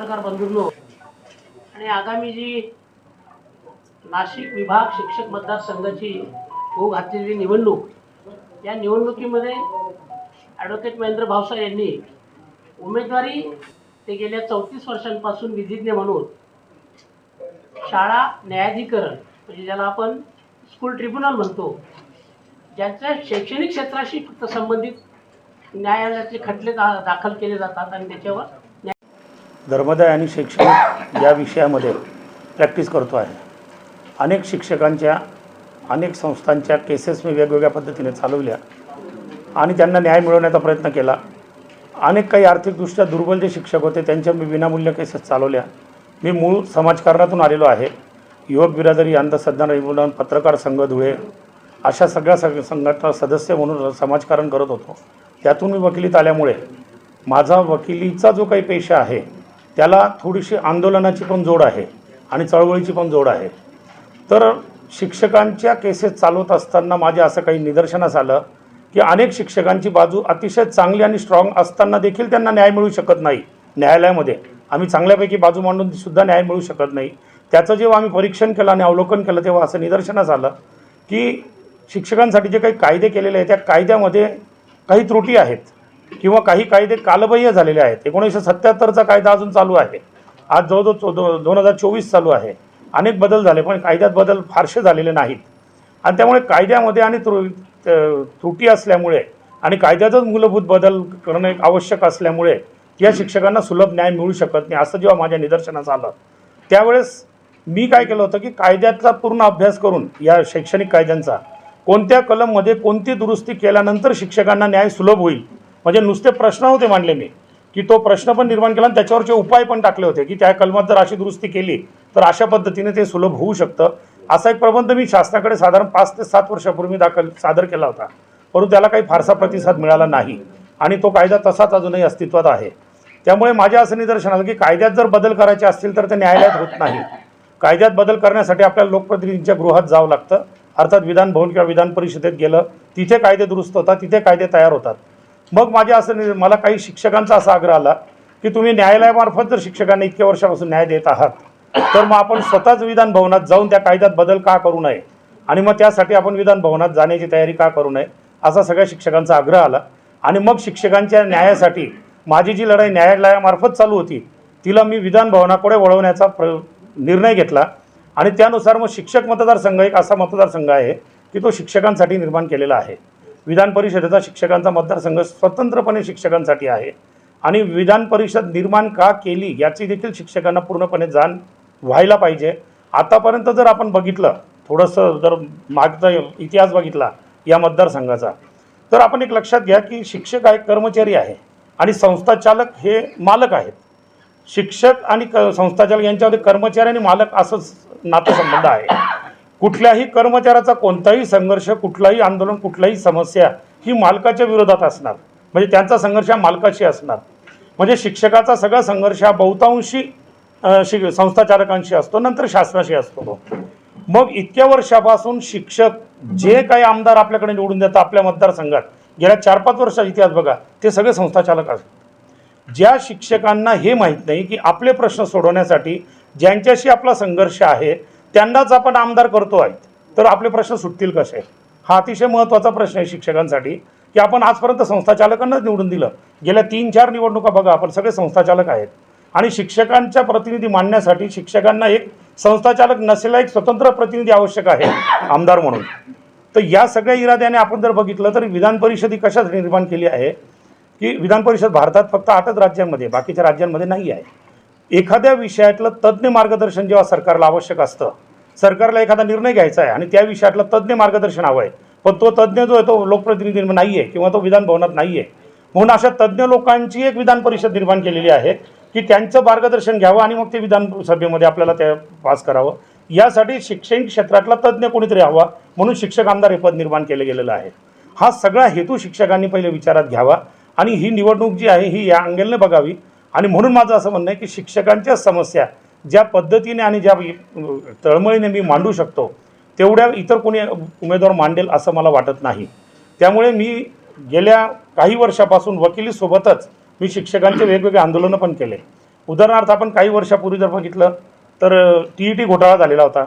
पत्रकार बंधूंनो आणि आगामी जी नाशिक विभाग शिक्षक मतदारसंघाची होऊ घातलेली निवडणूक या निवडणुकीमध्ये ॲडव्होकेट महेंद्र भावसा यांनी उमेदवारी ते गेल्या चौतीस वर्षांपासून विधिज्ञ म्हणून शाळा न्यायाधिकरण म्हणजे ज्याला आपण स्कूल ट्रिब्युनल म्हणतो ज्यांच्या शैक्षणिक क्षेत्राशी फक्त संबंधित न्यायालयाचे खटले दा दाखल केले जातात आणि त्याच्यावर धर्मदाय आणि शैक्षणिक या विषयामध्ये प्रॅक्टिस करतो आहे. अनेक शिक्षकांच्या अनेक संस्थांच्या केसेस मी वेगवेगळ्या पद्धतीने चालवल्या आणि त्यांना न्याय मिळवण्याचा प्रयत्न केला. अनेक काही आर्थिकदृष्ट्या दुर्बल जे शिक्षक होते त्यांच्या मी विनामूल्य केसेस चालवल्या. मी मूळ समाजकारणातून आलेलो आहे. युवक बिरादरी अंधश्रद्धा निर्मूलन पत्रकार संघ धुळे अशा सगळ्या सग संघटना सदस्य म्हणून समाजकारण करत होतो. त्यातून मी वकिलीत आल्यामुळे माझा वकिलीचा जो काही पेशा आहे त्याला थोडीशी आंदोलनाची पण जोड आहे आणि चळवळीची पण जोड आहे. तर शिक्षकांच्या केसेस चालवत असताना माझ्या असं काही निदर्शनास आलं की अनेक शिक्षकांची बाजू अतिशय चांगली आणि स्ट्रॉंग असताना देखील त्यांना न्याय मिळू शकत नाही. न्यायालयामध्ये आम्ही चांगल्यापैकी बाजू मांडून सुद्धा न्याय मिळू शकत नाही. त्याचं जेव्हा आम्ही परीक्षण केलं आणि अवलोकन केलं तेव्हा असं निदर्शनास आलं की शिक्षकांसाठी जे काही कायदे केलेले आहेत त्या कायद्यामध्ये काही त्रुटी आहेत. किंवा काही कायदे कालबाह्य झालेले आहेत. एकोणीसशे सत्त्याहत्तरचा कायदा अजून चालू आहे. आज जवळजवळ चो दो दोन हजार चोवीस चालू आहे. अनेक बदल झाले पण कायद्यात बदल फारसे झालेले नाहीत. आणि त्यामुळे कायद्यामध्ये आणि त्रु त्रुटी असल्यामुळे आणि कायद्यातच मूलभूत बदल करणं एक आवश्यक असल्यामुळे या शिक्षकांना सुलभ न्याय मिळू शकत नाही असं जेव्हा माझ्या निदर्शनास आलं त्यावेळेस मी काय केलं होतं की कायद्याचा पूर्ण अभ्यास करून या शैक्षणिक कायद्यांचा कोणत्या कलममध्ये कोणती दुरुस्ती केल्यानंतर शिक्षकांना न्याय सुलभ होईल म्हणजे नुसते प्रश्न होते मांडले मी की तो प्रश्न पण निर्माण केला आणि त्याच्यावरचे उपाय पण टाकले होते की त्या कलमात जर अशी दुरुस्ती केली तर अशा पद्धतीने ते सुलभ होऊ शकतं. असा एक प्रबंध मी शासनाकडे साधारण पाच ते सात वर्षापूर्वी दाखल सादर केला होता. परंतु त्याला काही फारसा प्रतिसाद मिळाला नाही आणि तो कायदा तसाच अजूनही अस्तित्वात आहे. त्यामुळे माझ्या असं निदर्शन आलं की कायद्यात जर बदल करायचे असतील तर ते न्यायालयात होत नाही. कायद्यात बदल करण्यासाठी आपल्याला लोकप्रतिनिधींच्या गृहात जावं लागतं. अर्थात विधान भवन किंवा विधान परिषदेत गेलं तिथे कायदे दुरुस्त होतात तिथे कायदे तयार होतात. मग माझ्या असं नि- मला काही शिक्षकांचा असा आग्रह आला की तुम्ही न्यायालयामार्फत जर शिक्षकांना इतक्या वर्षापासून न्याय देत आहात तर मग आपण स्वतःच विधान भवनात जाऊन त्या कायद्यात बदल का करू नये? आणि मग त्यासाठी आपण विधान भवनात जाण्याची तयारी का करू नये? असा सगळ्या शिक्षकांचा आग्रह आला. आणि मग शिक्षकांच्या न्यायासाठी माझी जी लढाई न्यायालयामार्फत चालू होती तिला मी विधान भवनाकडे वळवण्याचा प्र निर्णय घेतला. आणि त्यानुसार मग शिक्षक मतदारसंघ एक असा मतदारसंघ आहे की तो शिक्षकांसाठी निर्माण केलेला आहे. विधान परिषदेचा शिक्षकांचा मतदारसंघ स्वतंत्रपणे शिक्षकांसाठी आहे. आणि विधान परिषद निर्माण का केली याची देखील शिक्षकांना पूर्णपणे जाण व्हायला पाहिजे. आतापर्यंत जर आपण बघितलं थोडंसं जर मागचा इतिहास बघितला या मतदारसंघाचा तर आपण एक लक्षात घ्या की शिक्षक हा एक कर्मचारी आहे आणि संस्थाचालक हे मालक आहेत. शिक्षक आणि क संस्थाचालक यांच्यामध्ये कर्मचारी आणि मालक असंच नातेसंबंध आहे. कुठल्याही कर्मचाऱ्याचा कोणताही संघर्ष कुठलाही आंदोलन कुठलाही समस्या ही मालकाच्या विरोधात असणार. म्हणजे त्यांचा संघर्ष हा मालकाशी असणार. म्हणजे शिक्षकाचा सगळा संघर्ष हा बहुतांशी शिक संस्थाचालकांशी असतो नंतर शासनाशी असतो. तो मग इतक्या वर्षापासून शिक्षक जे काही आमदार आपल्याकडे निवडून देतात आपल्या मतदारसंघात गेल्या चार पाच वर्षाचा इतिहास बघा ते सगळे संस्थाचालक असतात. ज्या शिक्षकांना हे माहीत नाही की आपले प्रश्न सोडवण्यासाठी ज्यांच्याशी आपला संघर्ष आहे त्यांनाच आपण आमदार करतो आहे. तर आपले प्रश्न सुटतील कसे? हा अतिशय महत्त्वाचा प्रश्न आहे शिक्षकांसाठी की आपण आजपर्यंत संस्थाचालकांनाच निवडून दिलं. गेल्या तीन चार निवडणुका बघा आपण सगळे संस्थाचालक आहेत. आणि शिक्षकांच्या प्रतिनिधी मांडण्यासाठी शिक्षकांना एक संस्थाचालक नसेला एक स्वतंत्र प्रतिनिधी आवश्यक आहे आमदार म्हणून. तर या सगळ्या इराद्याने आपण जर बघितलं तर विधान परिषद ही कशासाठी निर्माण केली आहे? की विधान परिषद भारतात फक्त आठच राज्यांमध्ये बाकीच्या राज्यांमध्ये नाही आहे. एखाद्या विषयातलं तज्ज्ञ मार्गदर्शन जेव्हा सरकारला आवश्यक असतं सरकारला एखादा निर्णय घ्यायचा आहे आणि त्या विषयातलं तज्ज्ञ मार्गदर्शन हवं आहे पण तो तज्ज्ञ जो आहे तो लोकप्रतिनिधी नाही आहे किंवा तो विधान भवनात नाही आहे म्हणून अशा तज्ज्ञ लोकांची एक विधान परिषद निर्माण केलेली आहे की त्यांचं मार्गदर्शन घ्यावं आणि मग ते विधानसभेमध्ये आपल्याला ते पास करावं. यासाठी शिक्षण क्षेत्रातला तज्ज्ञ कोणीतरी हवा म्हणून शिक्षक आमदार हे पद निर्माण केलं गेलेलं आहे. हा सगळा हेतू शिक्षकांनी पहिले विचारात घ्यावा आणि ही निवडणूक जी आहे ही या अंगेलने बघावी. आणि म्हणून माझं असं म्हणणं आहे की शिक्षकांच्या समस्या ज्या पद्धतीने आणि ज्या तळमळीने मी मांडू शकतो तेवढ्या इतर कोणी उमेदवार मांडेल असं मला वाटत नाही. त्यामुळे मी गेल्या काही वर्षापासून वकिलीसोबतच मी शिक्षकांचे वेगवेगळे आंदोलनं पण केले. उदाहरणार्थ आपण काही वर्षापूर्वी जर बघितलं तर टी ई टी घोटाळा झालेला होता.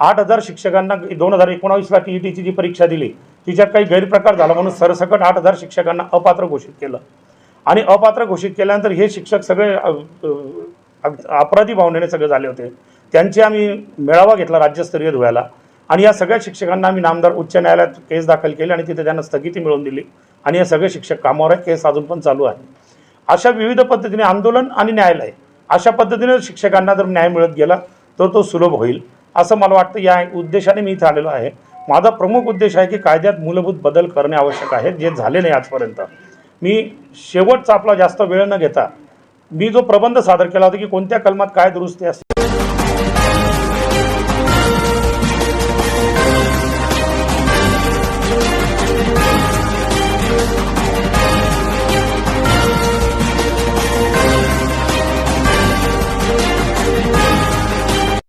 आठ हजार शिक्षकांना दोन हजार एकोणावीसला टी ई टीची जी परीक्षा दिली तिच्यात काही गैरप्रकार झाला म्हणून सरसकट आठ हजार शिक्षकांना अपात्र घोषित केलं. आणि अपात्र घोषित केल्यानंतर हे शिक्षक सगळे अपराधी भावनेने सगळे झाले होते. त्यांचे आम्ही मेळावा घेतला राज्यस्तरीय धुळ्याला. आणि या सगळ्या शिक्षकांना आम्ही नामदार उच्च न्यायालयात केस दाखल केली आणि तिथे त्यांना स्थगिती मिळवून दिली. आणि हे सगळे शिक्षक कामावर आहे केस अजून पण चालू आहे अशा विविध पद्धतीने आंदोलन आणि न्यायालय अशा पद्धतीने शिक्षकांना जर न्याय मिळत गेला तर तो सुलभ होईल. असं मला वाटतं या उद्देशाने मी इथे आलेलो आहे. माझा प्रमुख उद्देश आहे की कायद्यात मूलभूत बदल करणे आवश्यक आहे जे झाले नाही आजपर्यंत. मी शेवटचा आपला जास्त वेळ न घेता मी जो प्रबंध सादर केला होता की कोणत्या कलमात काय दुरुस्ती असते